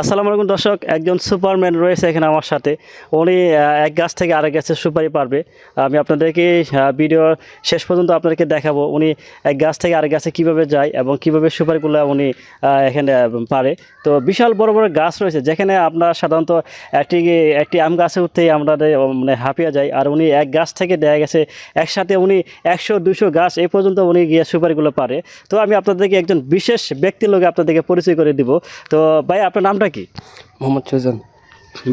আসসালামু আলাইকুম দর্শক, একজন সুপারম্যান রয়েছে এখানে আমার সাথে। উনি এক গাছ থেকে আরেক গাছের সুপারি পারবে। আমি আপনাদেরকে ভিডিও শেষ পর্যন্ত আপনাদেরকে দেখাবো উনি এক গাছ থেকে আরেক গাছে কীভাবে যায় এবং কীভাবে সুপারিগুলো উনি এখানে পারে। তো বিশাল বড় বড় গাছ রয়েছে, যেখানে আপনার সাধারণত একটি একটি আম গাছে উঠতেই আমরা মানে হাঁপিয়ে যাই। আর উনি এক গাছ থেকে দেখা গেছে, একসাথে উনি একশো, দুশো গাছ এই পর্যন্ত উনি গিয়ে সুপারিগুলো পারে। তো আমি আপনাদেরকে একজন বিশেষ ব্যক্তির লোকে আপনাদেরকে পরিচয় করে দিব। তো ভাই, আপনার নামটা কি মোহাম্মদ সুজন।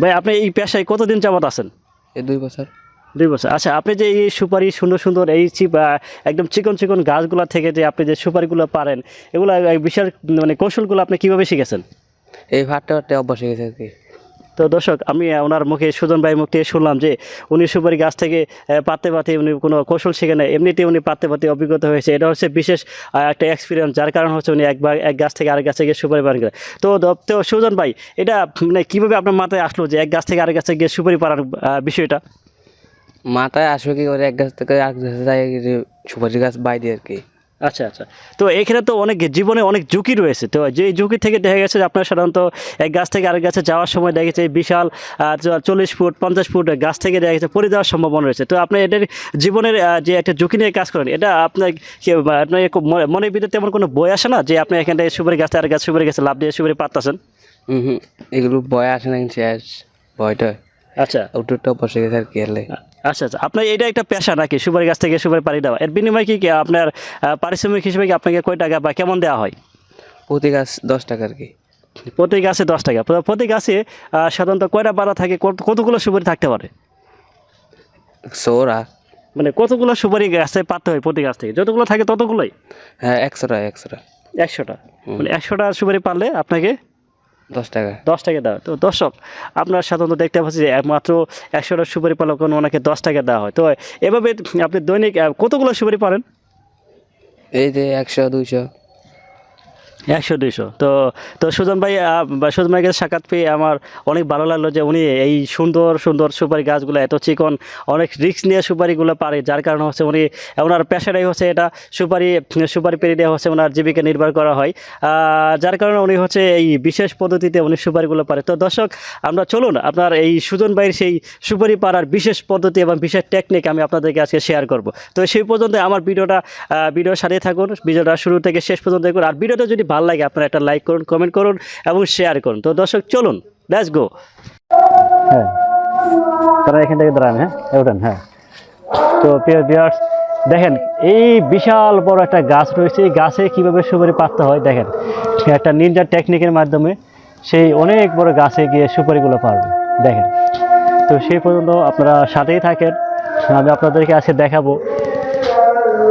ভাই আপনি এই পেশায় কতদিন যাবত আছেন? এই দুই বছর। দুই বছর। আচ্ছা আপনি যে এই সুপারি সুন্দর সুন্দর এই একদম চিকন চিকন গাছগুলো থেকে যে আপনি যে সুপারিগুলো পারেন এগুলো বিশাল মানে কৌশলগুলো আপনি কীভাবে শিখেছেন? এই ভাটটা ভাটটা অভ্যাস হয়ে গেছে আর কি। তো দর্শক, আমি ওনার মুখে সুজন ভাই মুখ থেকে শুনলাম যে উনি সুপারি গাছ থেকে পাততে পাতে উনি কোনো কৌশল শিখে নেয়। এমনিতে উনি পাততে পাতে অভিজ্ঞতা হয়েছে। এটা হচ্ছে বিশেষ একটা এক্সপিরিয়েন্স যার কারণ হচ্ছে উনি একবার এক গাছ থেকে আরেক গাছে গিয়ে সুপারি পালন করে। তো তো সুজন ভাই, এটা মানে কীভাবে আপনার মাথায় আসলো যে এক গাছ থেকে আরেক গাছে গিয়ে সুপারি পাড়ার বিষয়টা? মাথায় আসবে কি করে এক গাছ থেকে আরেক গাছে সুপারি গাছ বাই দিয়ে আর কি। আচ্ছা আচ্ছা। তো এখানে তো অনেক জীবনে অনেক ঝুঁকি রয়েছে। তো যে ঝুঁকি থেকে দেখা গেছে যে আপনার সাধারণত এক গাছ থেকে আরেক গাছে যাওয়ার সময় দেখা গেছে বিশাল চল্লিশ ফুট, পঞ্চাশ ফুট গাছ থেকে দেখা গেছে পড়ে যাওয়ার সম্ভাবনা রয়েছে। তো আপনি এটার জীবনের যে একটা ঝুঁকি নিয়ে কাজ করেন, এটা আপনার আপনার মনে- মনের ভিতরে তেমন কোনো বই আসে না যে আপনি এখানে সুপারি গাছে আর গাছ সুপারি গাছে লাভ দিয়ে সুপারি পাতাছেন হুম হুম। এগুলো ভয় আসে না শেষ। ভয়টা আচ্ছা। অভ্যাস হয়ে গেছে আর কি এলে আচ্ছা আচ্ছা। আপনার এটা একটা পেশা নাকি? সুপারি গাছ থেকে সুপারি পাড়ি দেওয়া। এর বিনিময়ে কি কি আপনার পারিশ্রমিক হিসেবে কি আপনাকে কয় টাকা বা কেমন দেওয়া হয়? প্রতি গাছ দশ টাকা আর কি। প্রতি গাছে দশ টাকা। প্রতি গাছে সাধারণত কয়টা বাড়া থাকে? কত- কতগুলো সুপারি থাকতে পারে? সোরা মানে কতগুলো সুপারি গাছে পাততে হয় প্রতি গাছ থেকে? যতগুলো থাকে ততগুলোই? হ্যাঁ একশোটা একশোটা। একশোটা। মানে একশোটা সুপারি পারলে আপনাকে দশ টাকা। দশ টাকা দেওয়া। তো দর্শক আপনার সাধারণত দেখতে পাচ্ছি যে একমাত্র একশোটা সুপারি পালক ওনাকে দশ টাকা দেওয়া হয়। তো এভাবে আপনি দৈনিক কতগুলো সুপারি পারেন এই যে একশো দুইশো। একশো দুইশো। তো তো সুজন ভাই সুজন ভাইকে সাক্ষাৎ পেয়ে আমার অনেক ভালো লাগল যে উনি এই সুন্দর সুন্দর সুপারি গাছগুলো এত চিকন অনেক রিস্ক নিয়ে সুপারিগুলো পারে যার কারণে হচ্ছে উনি ওনার পেশাটাই হচ্ছে এটা সুপারি সুপারি পেরে হচ্ছে ওনার জীবিকা নির্ভর করা হয়। যার কারণে উনি হচ্ছে এই বিশেষ পদ্ধতিতে উনি সুপারিগুলো পারে। তো দর্শক আমরা চলুন আপনার এই সুজন ভাইয়ের সেই সুপারি পাড়ার বিশেষ পদ্ধতি এবং বিশেষ টেকনিক আমি আপনাদেরকে আজকে শেয়ার করব। তো সেই পর্যন্ত আমার ভিডিওটা আহ, সারিয়ে থাকুন ভিডিওটা শুরু থেকে শেষ পর্যন্ত দেখুন। আর ভিডিওটা যদি ভালো লাগে, আপনারা একটা লাইক করুন কমেন্ট করুন এবং শেয়ার করুন। তো দর্শক, চলুন লেটস গো হ্যাঁ তারা এখান থেকে দাঁড়ান হ্যাঁ উঠেন হ্যাঁ। তো প্রিয় ভিউয়ার্স দেখেন, এই বিশাল বড় একটা গাছ রয়েছে, এই গাছে কীভাবে সুপারি পাততে হয়, দেখেন। একটা নিনজা টেকনিকের মাধ্যমে সেই অনেক বড় গাছে গিয়ে সুপারিগুলো পারবে, দেখেন। তো সেই পর্যন্ত আপনারা সাথেই থাকেন, আমি আপনাদেরকে আজকে দেখাবো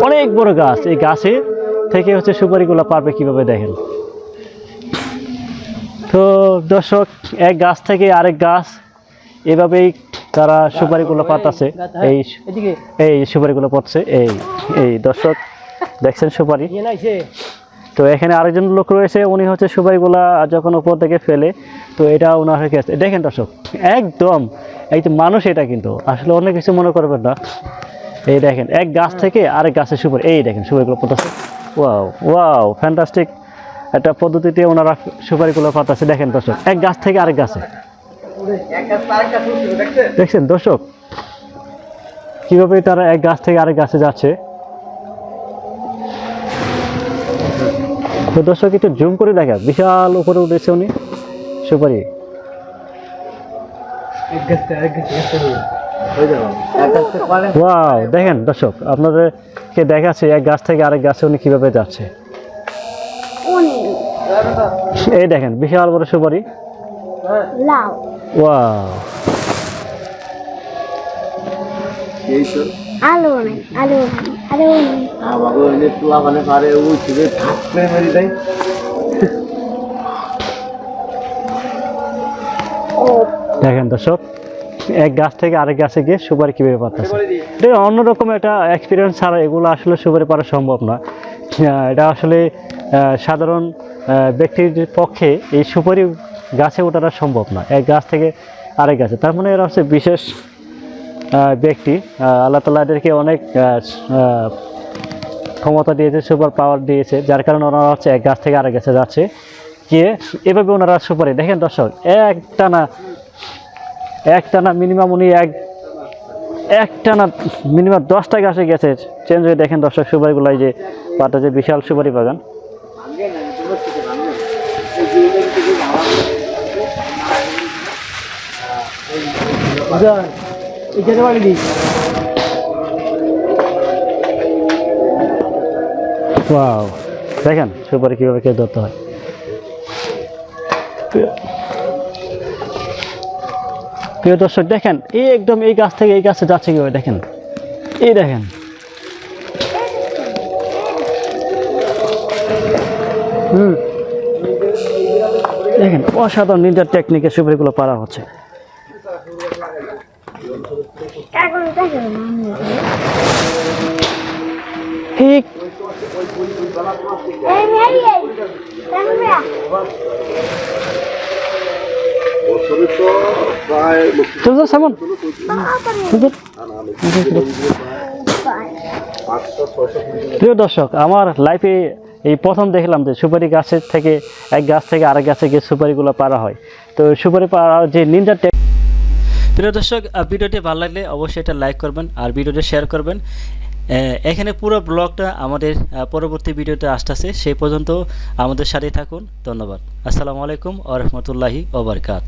অনেক বড় গাছ, এই গাছে থেকে হচ্ছে সুপারিগুলো পারবে কীভাবে দেখেন? তো দর্শক এক গাছ থেকে আরেক গাছ এভাবেই তারা সুপারিগুলো পাতাছে। এই এই সুপারিগুলো পড়ছে এই এই দর্শক দেখছেন সুপারি? তো এখানে আরেকজন লোক রয়েছে উনি হচ্ছে সুপারিগুলা যখন উপর থেকে ফেলে তো এটা ওনার হয়ে গেছে। দেখেন দর্শক একদম এই তো মানুষ এটা কিন্তু আসলে অনেক কিছু মনে করবেন না। এই দেখেন এক গাছ থেকে আরেক গাছের সুপারি এই দেখেন সুপারিগুলো পড়তেছে ওয়াও ওয়াও ফ্যান্টাস্টিক একটা পদ্ধতিতে ওনারা সুপারিগুলো পাতাছে। দেখেন দর্শক, এক গাছ থেকে আরেক গাছে। দেখছেন দর্শক? কীভাবে তারা এক গাছ থেকে আরেক গাছে যাচ্ছে? তো দর্শক, একটু জুম করে দেখা। বিশাল উপরে উঠেছে উনি। সুপারি। ওয়াও দেখেন দর্শক আপনাদেরকে দেখাচ্ছে এক গাছ থেকে আরেক গাছে উনি কীভাবে যাচ্ছে। এই দেখেন বিশাল বড় সুপারি। লাউ। ওয়াও আলু আলু দেখেন দর্শক এক গাছ থেকে আরেক গাছে গিয়ে সুপারি কীভাবে পারতেছে? এটা অন্যরকম একটা এক্সপিরিয়েন্স ছাড়া এগুলো আসলে সুপারি পারা সম্ভব না। এটা আসলে সাধারণ ব্যক্তির পক্ষে এই সুপারি গাছে ওঠাটা সম্ভব না। এক গাছ থেকে আরেক গাছে। তার মানে এরা হচ্ছে বিশেষ ব্যক্তি। আল্লাহ তালা এদেরকে অনেক ক্ষমতা দিয়েছে সুপার পাওয়ার দিয়েছে যার কারণে ওনারা হচ্ছে এক গাছ থেকে আরেক গাছে যাচ্ছে। গিয়ে এভাবে ওনারা সুপারি দেখেন দর্শক এক টানা এক টানা মিনিমাম উনি এক এক টানা মিনিমাম দশটা গাছে গেছে। চেঞ্জ হয়ে দেখেন দর্শক সুপারিগুলো এই যে পাটা যে বিশাল সুপারি বাগান। দেখেন সুপারি কীভাবে কে ধরতে হয়। প্রিয়- দর্শক দেখেন এই একদম এই গাছ থেকে এই গাছে যাচ্ছে কীভাবে? দেখেন। এই দেখেন। হুম। দেখেন অসাধারণ নির্জার টেকনিকে সুপারিগুলো পারা হচ্ছে। ঠিক। প্রিয় দর্শক, আমার লাইফে এই প্রথম দেখলাম যে সুপারি গাছের থেকে, এক গাছ থেকে আরেক গাছে গিয়ে সুপারিগুলো পারা হয়। তো সুপারি পাড়া যে টেক প্রিয় দর্শক ভিডিওটি ভালো লাগলে অবশ্যই এটা লাইক করবেন, আর ভিডিওটি শেয়ার করবেন। এখানে পুরো ব্লগটা আমাদের পরবর্তী ভিডিওতে আসতেছে। সেই পর্যন্ত আমাদের সাথে থাকুন। ধন্যবাদ। আসসালামু আলাইকুম আ রহমতুল্লাহি ওবরকাত